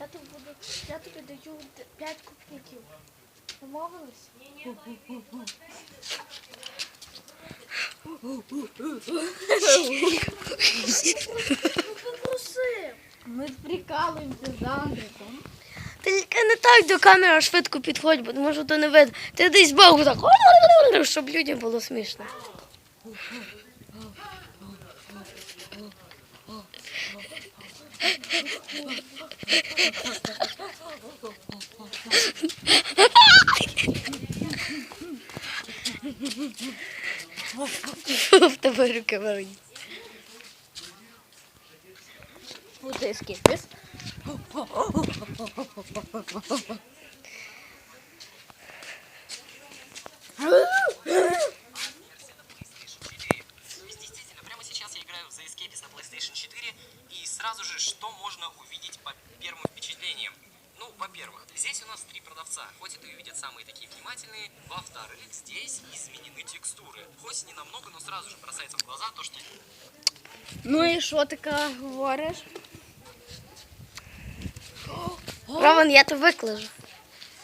я тобі буду, я тобі даю 5 копійків. Домовились? Ми прикалуємося з Андриком. Так до камери швидко підходь, бо може то не видно. Ти десь збоку так, щоб людям було смішно. В тебе руки великі. Буде скіпіс. Сразу же, что можно увидеть по первым впечатлениям? Ну, во-первых, здесь у нас три продавца, хоть это и самые такие внимательные. Во-вторых, здесь изменены текстуры. Хоть и не намного, но сразу же бросается в глаза что Ну і що ти ка Роман, я то викладу.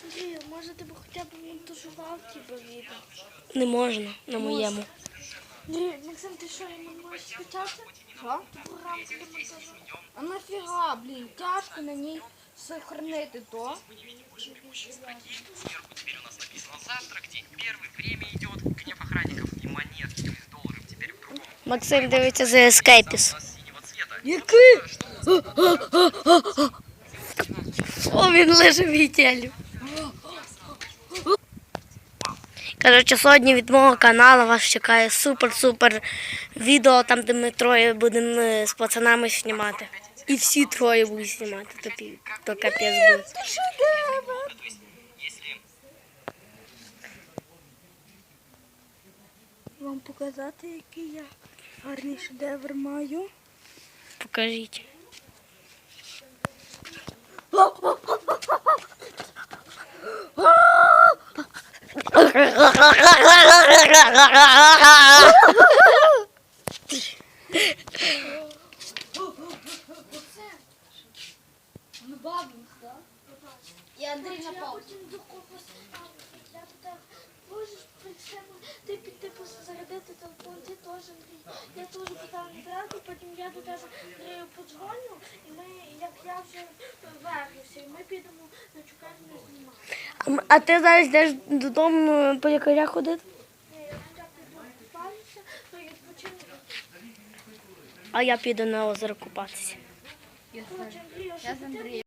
Андрій, може ти б хоча б монтажував типу відео? Не можна на моєму. Андрій, Максим, ти що, не можеш скачати? Що? Ту програму для монтажу? А нафіга, блін, тяжко на ній сохранити то. сверху теперь у нас написано завтрак, день первый, время идет, гнев охранников и монетки, то есть доллары теперь в другом. Максим дивиться за ескейпіс. Який? Він лежить в гітелю. Коротше, сьогодні від мого каналу вас чекає супер-супер відео, там де ми троє будемо е, з пацанами знімати. І всі троє будуть знімати, то, пі- то капець буде. Вам показати, який я гарний шедевр маю. Покажіть. Ну бабус, так? І Андрій Я напав. потім до когось я туди можеш причому ти піти посередити телефон, ти теж Андрій. Я теж питав набирати, до тебе подзвоню, і ми, як я вже вернуся, і ми підемо на чукарню знімати. А ти зараз йдеш додому по лікаря ходити? Ні, я піду купаюся, то відпочину. А я піду на озеро купатися. Я з Андрієм.